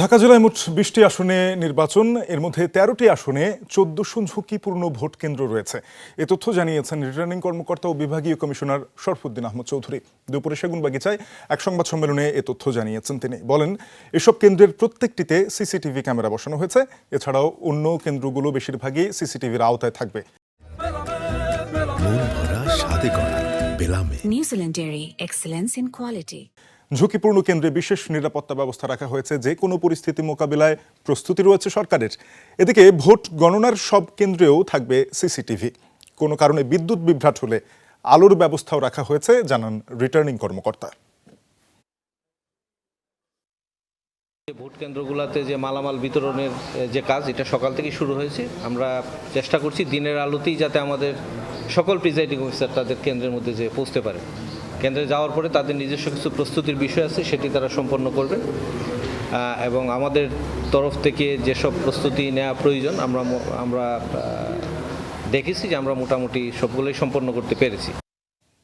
ঢাকা জেলায় মোট বিশটি আসনে নির্বাচন। এর মধ্যে তেরোটি আসনে চোদ্দশো ঝুঁকিপূর্ণ ভোট কেন্দ্র রয়েছে। এ তথ্য জানিয়েছেন রিটার্নিং কর্মকর্তা ও বিভাগীয় কমিশনার শরফুদ্দিন আহমদ চৌধুরী। দুপুরে সেগুনবাগিচায় এক সংবাদ সম্মেলনে এ তথ্য জানিয়েছেন তিনি। বলেন এসব কেন্দ্রের প্রত্যেকটিতে সিসিটিভি ক্যামেরা বসানো হয়েছে। এছাড়াও অন্য কেন্দ্রগুলো বেশিরভাগই সিসিটিভির আওতায় থাকবে। মন ভরা স্বাদে করা ঝুঁকিপূর্ণ কেন্দ্রে বিশেষ নিরাপত্তা ব্যবস্থা রাখা হয়েছে, যে কোনো পরিস্থিতি মোকাবিলায় প্রস্তুতি রয়েছে সরকারের। এদিকে ভোট গণনার সব কেন্দ্রেও থাকবে সিসিটিভি। কোনো কারণে বিদ্যুৎ বিভ্রাট হলে আলোর ব্যবস্থাও রাখা হয়েছে, জানান রিটার্নিং কর্মকর্তা। ভোট কেন্দ্রগুলোতে যে মালামাল বিতরণের যে কাজ, এটা সকাল থেকে শুরু হয়েছে। আমরা চেষ্টা করছি দিনের আলোতেই যাতে আমাদের সকল প্রিজাইডিং অফিসার তাদের কেন্দ্রের মধ্যে যে পৌঁছতে পারে। কেন্দ্রে যাওয়ার পরে তাদের নিজস্ব কিছু প্রস্তুতির বিষয় আছে, সেটি তারা সম্পন্ন করবে এবং আমাদের তরফ থেকে যেসব প্রস্তুতি নেওয়া প্রয়োজন, আমরা আমরা দেখেছি যে আমরা মোটামুটি সবগুলোই সম্পন্ন করতে পেরেছি।